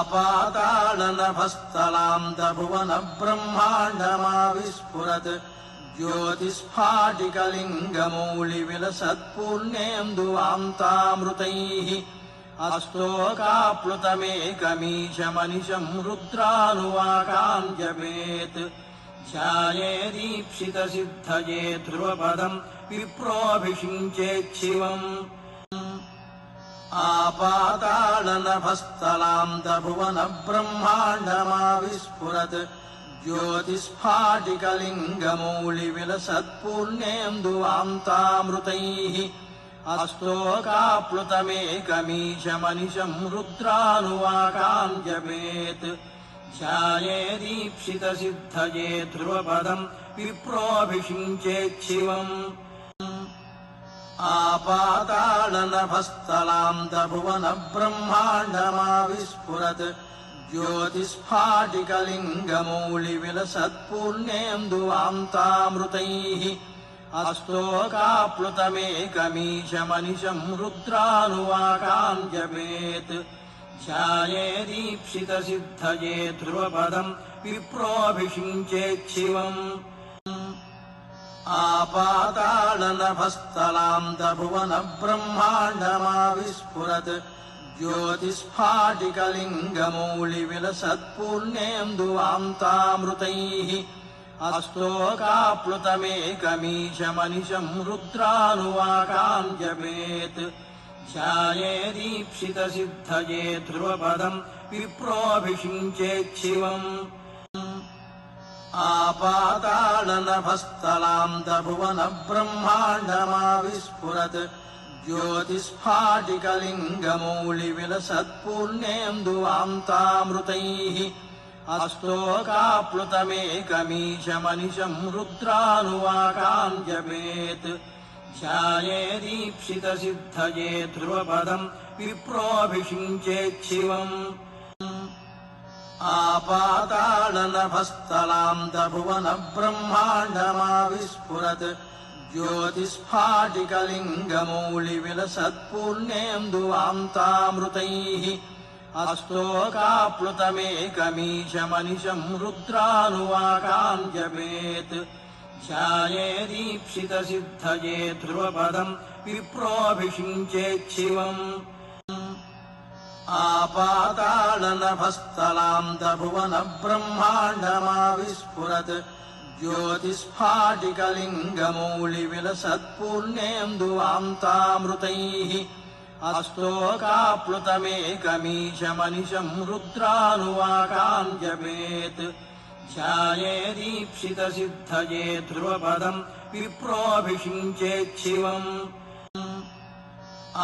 आपातालनभस्थलान्तभुवनब्रह्माण्डमाविस्फुरत् ज्योतिस्फाटिकलिङ्गमौलिविलसत्पुण्येन्दुवान्तामृतैः अस्तोकाप्लुतमेकमीशमनिशम् रुद्रानुवाकाञ्जपेत् ध्याये दीक्षितसिद्धये ध्रुवपदम् विप्रोऽभिषिञ्चेच्छिवम् आपातालनभस्थलान्तभुवनब्रह्माण्डमाविस्फुरत् ज्योतिस्फाटिकलिङ्गमौलिविलसत्पुण्येन्दुवान्तामृतैः अस्तोकाप्लुतमेकमीशमनिशम् रुद्रानुवाकाञ्जपेत् ध्याये दीक्षितसिद्धये ध्रुवपदम् विप्रोऽभिषिञ्चेच्छिवम् आपातालनभस्थलान्तभुवनब्रह्माण्डमाविस्फुरत् ज्योतिस्फाटिकलिङ्गमौलिविलसत्पुण्येन्दुवान्तामृतैः अस्तोकाप्लुतमेकमीशमनिशम् रुद्रानुवाकाञ्जपेत् ध्याये दीक्षितसिद्धये ध्रुवपदम् विप्रोऽभिषिञ्चेच्छिवम् आपातालनभस्थलान्तभुवनब्रह्माण्डमाविस्फुरत् ज्योतिस्फाटिकलिङ्गमौलिविलसत्पुण्येन्दुवान्तामृतैः अस्तोकाप्लुतमेकमीशमनिशम् रुद्रानुवाकाञ्जपेत् ध्याये दीक्षितसिद्धये ध्रुवपदम् विप्रोऽभिषिञ्चेच्छिवम् आपातालनभस्थलान्तभुवनब्रह्माण्डमाविस्फुरत् ज्योतिस्फाटिकलिङ्गमौलिविलसत्पुण्येन्दुवान्तामृतैः अस्तोकाप्लुतमेकमीशमनिशम् रुद्रानुवाकाञ्जपेत् ध्याये दीक्षितसिद्धये ध्रुवपदम् विप्रोऽभिषिञ्चेच्छिवम् आपातालनभस्थलान्तभुवनब्रह्माण्डमाविस्फुरत् ज्योतिस्फाटिकलिङ्गमौलिविलसत्पुण्येन्दुवान्तामृतैः अस्तोकाप्लुतमेकमीशमनिशम् रुद्रानुवाकाञ्जपेत् ध्याये दीक्षितसिद्धये ध्रुवपदम् विप्रोऽभिषिञ्चेच्छिवम् आपातालनभस्थलान्तभुवनब्रह्माण्डमाविस्फुरत् ज्योतिस्फाटिकलिङ्गमौलिविलसत्पुण्येन्दुवान्तामृतैः अस्तोकाप्लुतमेकमीशमनिशम् रुद्रानुवाकाञ्जपेत् ध्याये दीक्षितसिद्धये ध्रुवपदम् विप्रोऽभिषिञ्चेच्छिवम्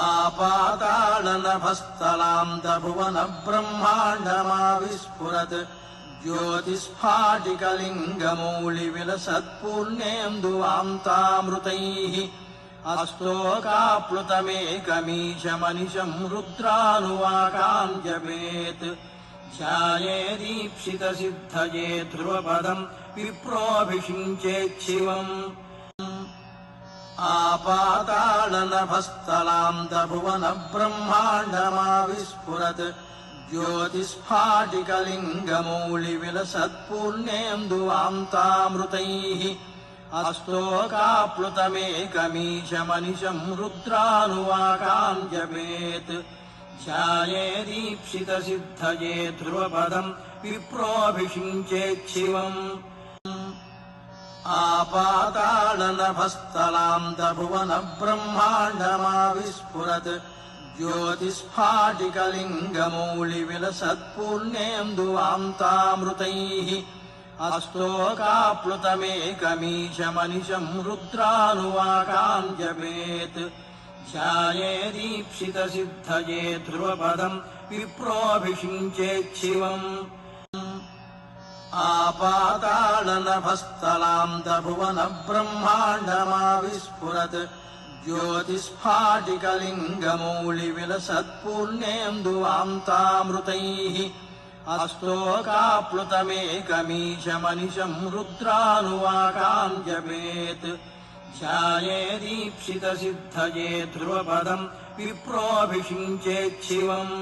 आपातालनभस्थलान्तभुवनब्रह्माण्डमाविस्फुरत् ज्योतिस्फाटिकलिङ्गमौलिविलसत्पुण्येन्दुवान्तामृतैः अस्तोकाप्लुतमेकमीशमनिशम् रुद्रानुवाकाञ्जपेत् ध्याये दीक्षितसिद्धये ध्रुवपदम् विप्रोऽभिषिञ्चेच्छिवम् आपातालनभस्थलान्तभुवनब्रह्माण्डमाविस्फुरत् ज्योतिस्फाटिकलिङ्गमौलिविलसत्पुण्येन्दुवान्तामृतैः अस्तोकाप्लुतमेकमीशमनिशम् रुद्रानुवाकाञ्जपेत् ध्याये दीक्षितसिद्धये ध्रुवपदम् विप्रोऽभिषिञ्चेच्छिवम् आपातालनभस्थलान्तभुवनब्रह्माण्डमाविस्फुरत् ज्योतिस्फाटिकलिङ्गमौलिविलसत्पुण्येन्दुवान्तामृतैः अस्तोकाप्लुतमेकमीशमनिशम् रुद्रानुवाकाञ्जपेत् ध्याये दीक्षितसिद्धये ध्रुवपदम् विप्रोऽभिषिञ्चेच्छिवम् आपातालनभस्थलान्तभुवनब्रह्माण्डमाविस्फुरत् ज्योतिस्फाटिकलिङ्गमौलिविलसत्पुण्येन्दुवान्तामृतैः अस्तोकाप्लुतमेकमीशमनिशम् रुद्रानुवाकाञ्जपेत् ध्याये दीक्षितसिद्धये ध्रुवपदम् विप्रोऽभिषिञ्चेच्छिवम्